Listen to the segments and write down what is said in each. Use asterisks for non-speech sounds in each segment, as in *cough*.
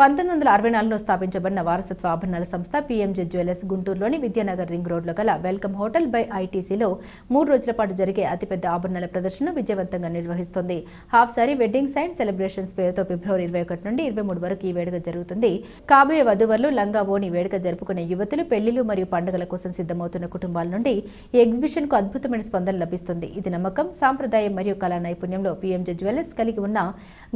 పంతొమ్మిది వందల అరవై నాలుగులో స్థాపించబడిన వారసత్వ ఆభరణాల సంస్థ పీఎంజే జ్యువెలర్స్ గుంటూరులోని విద్యానగర్ రింగ్ రోడ్లో గల వెల్కమ్ హోటల్ బై ఐటీసీలో మూడు రోజుల పాటు జరిగే అతిపెద్ద ఆభరణాల ప్రదర్శన విజయవంతంగా నిర్వహిస్తోంది. Half sari weddings and celebrations పేరుతో ఫిబ్రవరి ఇరవై ఒకటి నుండి ఇరవై మూడు వరకు ఈ వేడుక జరుగుతుంది. కాబోయే వధువర్లు లంగా ఓని వేడుక జరుపుకునే యువతులు పెళ్ళిలు మరియు పండుగల కోసం సిద్ధమవుతున్న కుటుంబాల నుండి ఈ ఎగ్జిబిషన్కు అద్భుతమైన స్పందన లభిస్తుంది. ఇది నమ్మకం సాంప్రదాయం మరియు కళా నైపుణ్యంలో పీఎంజే జ్యువెలర్స్ కలిగి ఉన్న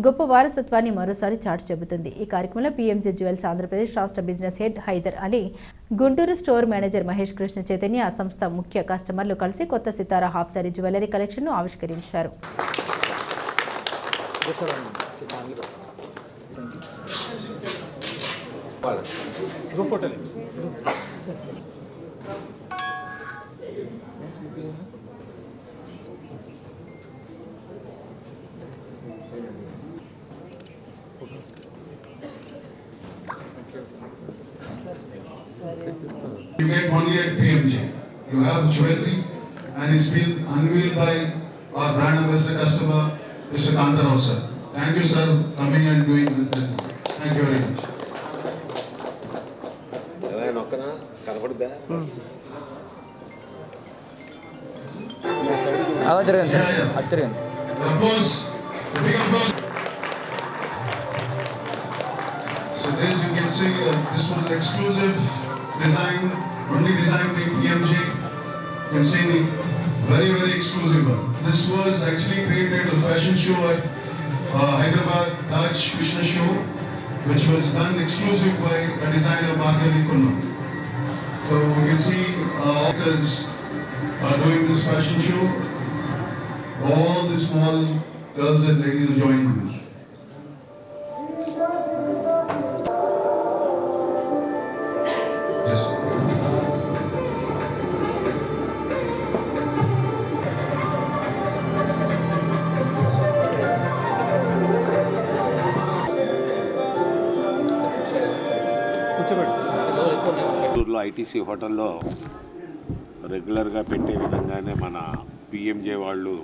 గొప్ప వారసత్వాన్ని మరోసారి చాటు చెబుతుంది. ఈ కార్యక్రమం కార్యక్రమంలో P M G jewels Andhra Pradesh రాష్ట్ర business head Hyder Ali Guntur store manager Mahesh Krishna Chaitanya ఆ సంస్థ ముఖ్య కస్టమర్లు కలిసి కొత్త సితారా హాఫ్ సారీ జ్యువెలరీ కలెక్షన్ను ఆవిష్కరించారు. You get only at PMJ. You have jewelry and it's been unveiled by our brand ambassador customer, Mr. Kantarao sir. Thank you sir coming and doing this business. Thank you very much. ఎలా నొక్కనా కనపడుద్దా అలా తిరగండి sir అటు తిరగండి The applause, the big applause. So this you can see, uh, this was an exclusive design, only designed by PMJ. Can the very, very exclusive. This was actually created a fashion show at uh, Hyderabad Taj Krishna Show, which was done exclusive by a designer Bhargavi Kunna. So you can see uh, actors are doing this fashion show. All the small girls and ladies are joining this. గుంటూరులో I T C హోటల్లో రెగ్యులర్గా పెట్టే విధంగానే మన PMJ వాళ్ళు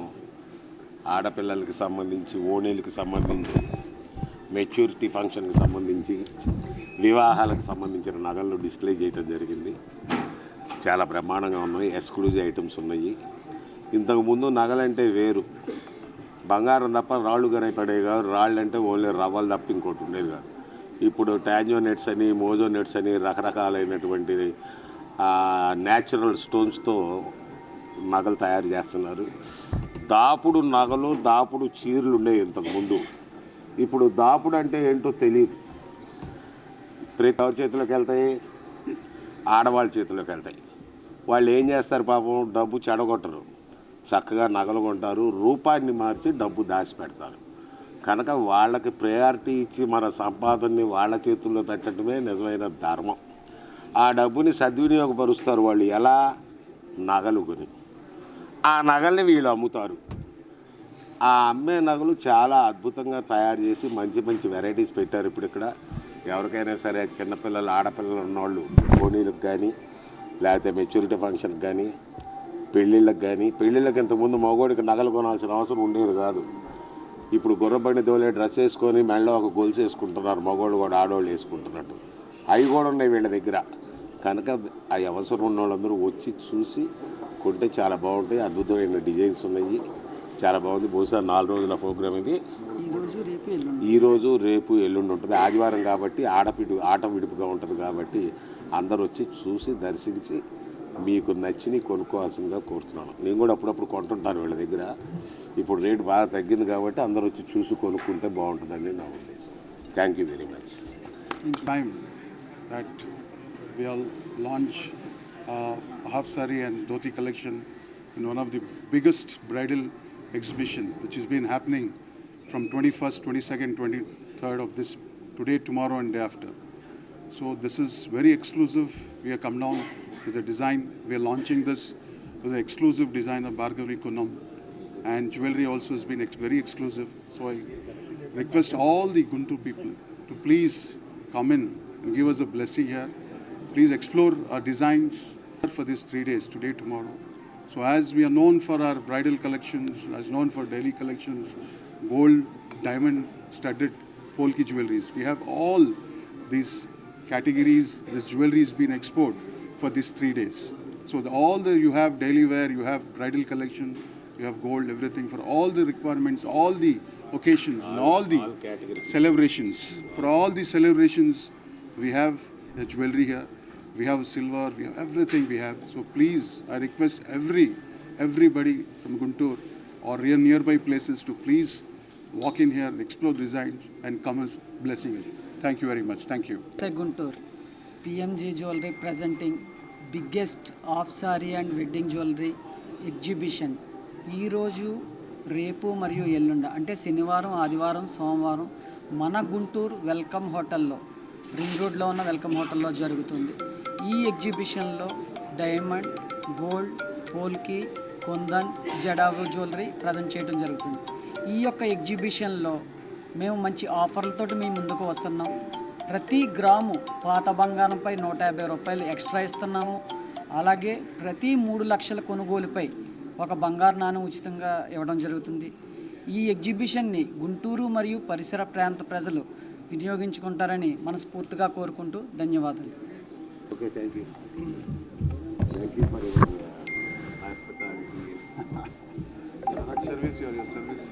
ఆడపిల్లలకి సంబంధించి ఓణీలకు సంబంధించి మెచ్యూరిటీ ఫంక్షన్కి సంబంధించి వివాహాలకు సంబంధించిన నగలను డిస్ప్లే చేయటం జరిగింది. చాలా బ్రహ్మాండంగా ఉన్నాయి. ఎక్స్క్లూజివ్ ఐటమ్స్ ఉన్నాయి. ఇంతకుముందు నగలంటే వేరు. బంగారం తప్ప రాళ్ళు కనపడేవి పడేవి కాదు. రాళ్ళు అంటే ఓన్లీ రవ్వలు తప్ప ఇంకోటి ఉండేది కాదు. ఇప్పుడు టాంజో నెట్స్ అని మోజో నెట్స్ అని రకరకాలైనటువంటి న్యాచురల్ స్టోన్స్తో నగలు తయారు చేస్తున్నారు. దాపుడు నగలు దాపుడు చీరలు ఉండేవి ఇంతకుముందు ఇప్పుడు దాపుడు అంటే ఏంటో తెలియదు ప్రతి ఎవరి చేతిలోకి వెళ్తాయి ఆడవాళ్ళ చేతిలోకి వెళ్తాయి. వాళ్ళు ఏం చేస్తారు పాపం? డబ్బు చెడగొట్టరు. చక్కగా నగలు కొంటారు. రూపాన్ని మార్చి డబ్బు దాచిపెడతారు. కనుక వాళ్ళకి ప్రయారిటీ ఇచ్చి మన సంపాదనని వాళ్ళ చేతుల్లో పెట్టడమే నిజమైన ధర్మం. ఆ డబ్బుని సద్వినియోగపరుస్తారు వాళ్ళు. ఎలా? నగలు కొని. ఆ నగల్ని వీళ్ళు అమ్ముతారు. ఆ అమ్మే నగలు చాలా అద్భుతంగా తయారు చేసి మంచి మంచి వెరైటీస్ పెట్టారు ఇప్పుడు ఇక్కడ. ఎవరికైనా సరే చిన్నపిల్లలు ఆడపిల్లలు ఉన్నవాళ్ళు పోనీలకు కానీ లేకపోతే మెచ్యూరిటీ ఫంక్షన్కి కానీ పెళ్ళిళ్ళకి కానీ పెళ్ళిళ్ళకి ఇంతకుముందు మగోడికి నగలు కొనాల్సిన అవసరం ఉండేది కాదు. ఇప్పుడు గుర్రబండి దోలే డ్రెస్ వేసుకొని మెడలో ఒక గొలుసు వేసుకుంటున్నారు. మగోళ్ళు కూడా ఆడవాళ్ళు వేసుకుంటున్నట్టు. అవి కూడా ఉన్నాయి వీళ్ళ దగ్గర. కనుక ఆ అవసరం ఉన్న వాళ్ళందరూ వచ్చి చూసి కొంటే చాలా బాగుంటాయి. అద్భుతమైన డిజైన్స్ ఉన్నాయి. చాలా బాగుంది. బహుశా నాలుగు రోజుల ప్రోగ్రామ్ ఇది. ఈరోజు రేపు ఎల్లుండి. ఉంటుంది. ఆదివారం కాబట్టి ఆడపిడు ఆట విడుపుగా ఉంటుంది కాబట్టి అందరూ వచ్చి చూసి దర్శించి మీకు నచ్చినవి కొనుక్కోవాల్సిందిగా కోరుతున్నాను. నేను కూడా అప్పుడప్పుడు కొంటుంటాను వీళ్ళ దగ్గర. ఇప్పుడు రేట్ బాగా తగ్గింది కాబట్టి అందరూ వచ్చి చూసి కొనుక్కుంటే బాగుంటుందని నా ఉద్దేశం. Thank you very much time that will launch half sari and dhoti collection in one of the biggest bridal exhibition which is been happening from twenty first twenty second twenty third of this today tomorrow and day after so this is very exclusive we have come down with a design we are launching this with an exclusive design of bhargavi kunam and jewelry also has been ex- very exclusive so i request all the guntur people to please come in and give us a blessing here. Please explore our designs for these three days, today, tomorrow. So as we are known for our bridal collections, as known for daily collections, gold, diamond studded Polki jewelries. We have all these categories, this jewelry has been exported for these three days. So the, all the you have daily wear, you have bridal collection, you have gold, everything for all the requirements, all the occasions, and all the all celebrations. For all the celebrations, we have the jewelry here. We have silver. We have everything. We have. So please, I request every everybody from Guntur or near nearby places to please walk in here, explore designs, and come as blessing us. Thank you very much. Thank you. Namaste Guntur. PMG Jewelry presenting biggest half sari and wedding jewellery exhibition ఈరోజు రేపు మరియు ఎల్లుండ అంటే శనివారం ఆదివారం సోమవారం మన Guntur welcome హోటల్లో ring రోడ్లో ఉన్న వెల్కమ్ హోటల్లో జరుగుతుంది ఈ ఎగ్జిబిషన్లో diamond gold polki kundan jadau jewellery present చేయడం జరుగుతుంది ఈ యొక్క ఎగ్జిబిషన్లో మేము మంచి ఆఫర్లతోటి మేము ముందుకు వస్తున్నాం. ప్రతి గ్రాము పాత బంగారంపై నూట యాభై రూపాయలు ఎక్స్ట్రా ఇస్తున్నాము. అలాగే ప్రతి మూడు లక్షల కొనుగోలుపై ఒక బంగారు నాణం ఉచితంగా ఇవ్వడం జరుగుతుంది. ఈ ఎగ్జిబిషన్ని గుంటూరు మరియు పరిసర ప్రాంత ప్రజలు వినియోగించుకుంటారని మనస్ఫూర్తిగా కోరుకుంటూ ధన్యవాదాలు. *laughs* your service.